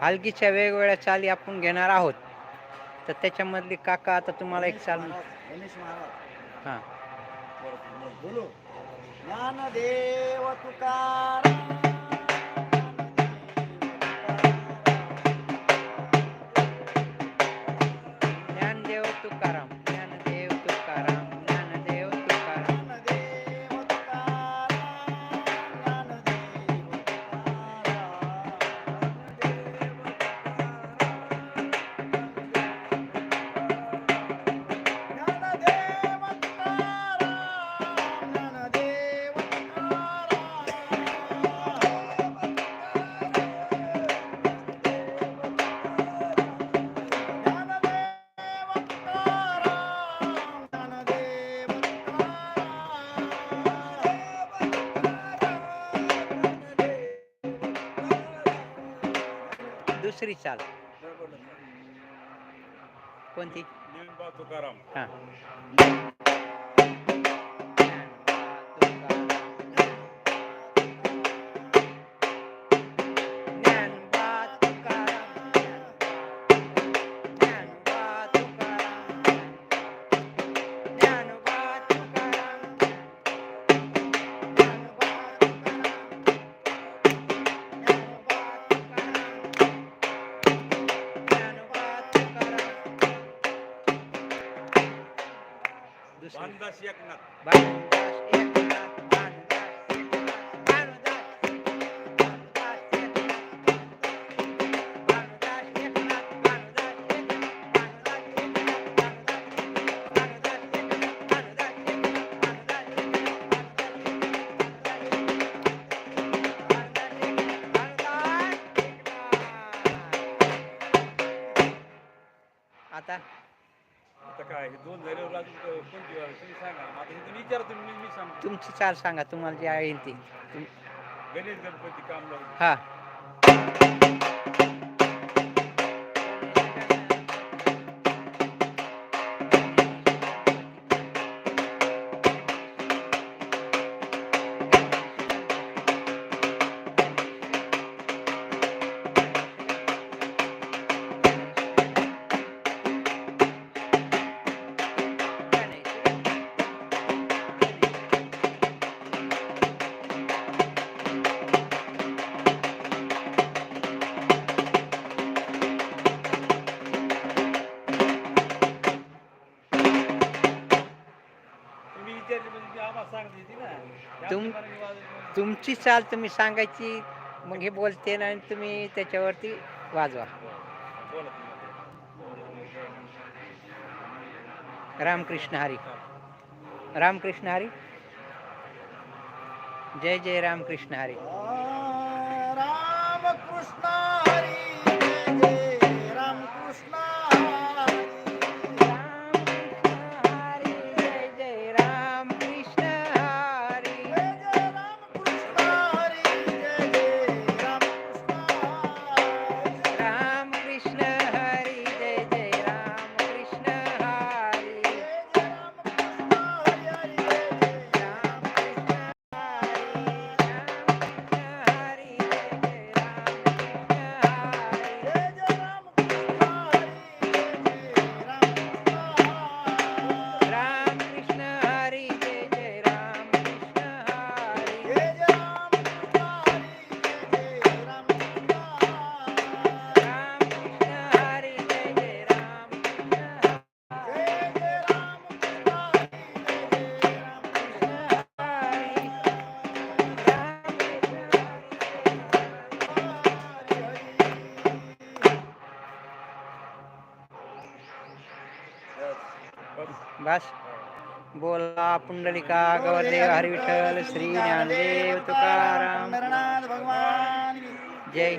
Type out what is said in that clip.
हलगीच्या वेगवेगळ्या चाली आपण घेणार आहोत. तर त्याच्यामधली काका आता तुम्हाला एक चाल हां. बोलो. ज्ञानदेव तुकाराम. दुसरी चाल. कोणती? हां. કૃષ્ણ બાણદાસ એકનાથ બાણદાસ એકનાથ आता काय हे दोन झाल्यावर अजून को- कोणती? तुम्ही सांगा. आता हे तुम्ही विचारा तुम्ही मी मी सांगतो. तुमची चाल सांगा तुम्हाला जी आहे ती. तुम- गणेश गणपती काम लावून हा. विचारली म्हणजे ती आम्हाला सांगता येते ना. ते तुम- आमच्या तुमची चाल तुम्ही सांगायची मग हे बोलते ना आणि तुम्ही त्याच्यावरती वाजवा. नाही. बोला तुम्ही. रामकृष्ण हरी. रामकृष्ण हरी. जय जय रामकृष्ण हरी. राम बस। बोला पुंडलिका गौरदेव हरी विठ्ठल श्री ज्ञानदेव तुकाराम। भगवान। जय।